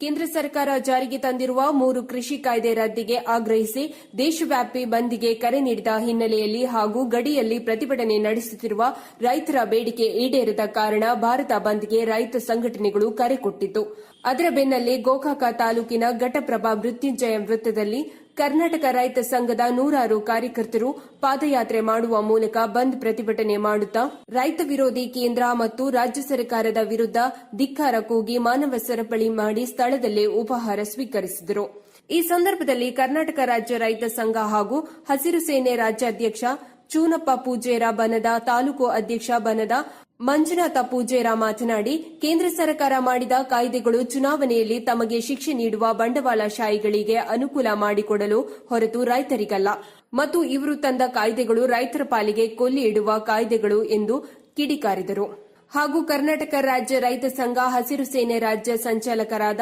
ಕೇಂದ್ರ ಸರ್ಕಾರ ಜಾರಿಗೆ ತಂದಿರುವ ಮೂರು ಕೃಷಿ ಕಾಯ್ದೆ ರದ್ದಿಗೆ ಆಗ್ರಹಿಸಿ ದೇಶವ್ಯಾಪಿ ಬಂದ್ಗೆ ಕರೆ ನೀಡಿದ ಹಿನ್ನೆಲೆಯಲ್ಲಿ ಹಾಗೂ ಗಡಿಯಲ್ಲಿ ಪ್ರತಿಭಟನೆ ನಡೆಸುತ್ತಿರುವ ರೈತರ ಬೇಡಿಕೆ ಈಡೇರದ ಕಾರಣ ಭಾರತ ಬಂದ್ಗೆ ರೈತ ಸಂಘಟನೆಗಳು ಕರೆ ಕೊಟ್ಟಿತು ಅದರ ಬೆನ್ನಲ್ಲೇ ಗೋಕಾಕ ತಾಲೂಕಿನ ಘಟಪ್ರಭಾ ಮೃತ್ಯುಂಜಯ ವೃತ್ತದಲ್ಲಿ ಕರ್ನಾಟಕ ರೈತ ಸಂಘದ ನೂರಾರು ಕಾರ್ಯಕರ್ತರು ಪಾದಯಾತ್ರೆ ಮಾಡುವ ಮೂಲಕ ಬಂದ್ ಪ್ರತಿಭಟನೆ ಮಾಡುತ್ತಾ, ರೈತ ವಿರೋಧಿ ಕೇಂದ್ರ ಮತ್ತು ರಾಜ್ಯ ಸರ್ಕಾರದ ವಿರುದ್ಧ ಧಿಕ್ಕಾರ ಕೂಗಿ ಮಾನವ ಸರಪಳಿ ಮಾಡಿ ಸ್ಥಳದಲ್ಲೇ ಉಪಹಾರ ಸ್ವೀಕರಿಸಿದರು. ಈ ಸಂದರ್ಭದಲ್ಲಿ ಕರ್ನಾಟಕ ರಾಜ್ಯ ರೈತ ಸಂಘ ಹಾಗೂ ಹಸಿರು ಸೇನೆ ರಾಜ್ಯಾಧ್ಯಕ್ಷ ಚೂನಪ್ಪ ಪೂಜೇರ ಬನದ ತಾಲೂಕು ಅಧ್ಯಕ್ಷ ಬನದ ಮಂಜುನಾಥ ಪೂಜೇರ ಮಾತನಾಡಿ, ಕೇಂದ್ರ ಸರ್ಕಾರ ಮಾಡಿದ ಕಾಯ್ದೆಗಳು ಚುನಾವಣೆಯಲ್ಲಿ ತಮಗೆ ಶಿಕ್ಷೆ ನೀಡುವ ಬಂಡವಾಳಶಾಹಿಗಳಿಗೆ ಅನುಕೂಲ ಮಾಡಿಕೊಡಲು ಹೊರತು ರೈತರಿಗಲ್ಲ. ಮತ್ತು ಇವರು ತಂದ ಕಾಯ್ದೆಗಳು ರೈತರ ಪಾಲಿಗೆ ಕೊಲ್ಲಿ ಇಡುವ ಕಾಯ್ದೆಗಳು ಎಂದು ಕಿಡಿಕಾರಿದರು. ಹಾಗೂ ಕರ್ನಾಟಕ ರಾಜ್ಯ ರೈತ ಸಂಘ ಹಸಿರು ಸೇನೆ ರಾಜ್ಯ ಸಂಚಾಲಕರಾದ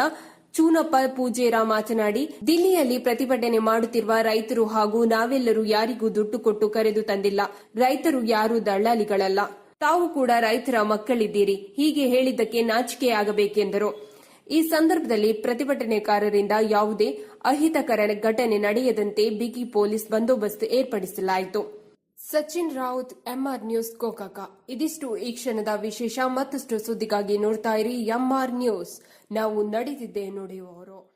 ಚೂನಪ್ಪ ಪೂಜೇರ ಮಾತನಾಡಿ, ದಿಲ್ಲಿಯಲ್ಲಿ ಪ್ರತಿಭಟನೆ ಮಾಡುತ್ತಿರುವ ರೈತರು ಹಾಗೂ ನಾವೆಲ್ಲರೂ ಯಾರಿಗೂ ದುಡ್ಡು ಕೊಟ್ಟು ಕರೆದು ತಂದಿಲ್ಲ. ರೈತರು ಯಾರೂ ದಳ್ಳಾಲಿಗಳಲ್ಲ. ತಾವು ಕೂಡ ರೈತರ ಮಕ್ಕಳಿದ್ದೀರಿ. ಹೀಗೆ ಹೇಳಿದ್ದಕ್ಕೆ ನಾಚಿಕೆಯಾಗಬೇಕೆಂದರು. ಈ ಸಂದರ್ಭದಲ್ಲಿ ಪ್ರತಿಭಟನೆಕಾರರಿಂದ ಯಾವುದೇ ಅಹಿತಕರ ಘಟನೆ ನಡೆಯದಂತೆ ಬಿಗಿ ಪೊಲೀಸ್ ಬಂದೋಬಸ್ತ್ ಏರ್ಪಡಿಸಲಾಯಿತು. ಸಚಿನ್ ರಾವುತ್, ಎಂಆರ್ ನ್ಯೂಸ್ ಕೋಕಾಕ ಇದಿಷ್ಟು ಈ ಕ್ಷಣದ ವಿಶೇಷ. ಮತ್ತಷ್ಟು ಸುದ್ದಿಗಾಗಿ ನೋಡ್ತಾ ಇರಿ ಎಂಆರ್ ನ್ಯೂಸ್. ನಾವು ನಡೆದಿದ್ದೇ ನುಡಿಯುವವರು.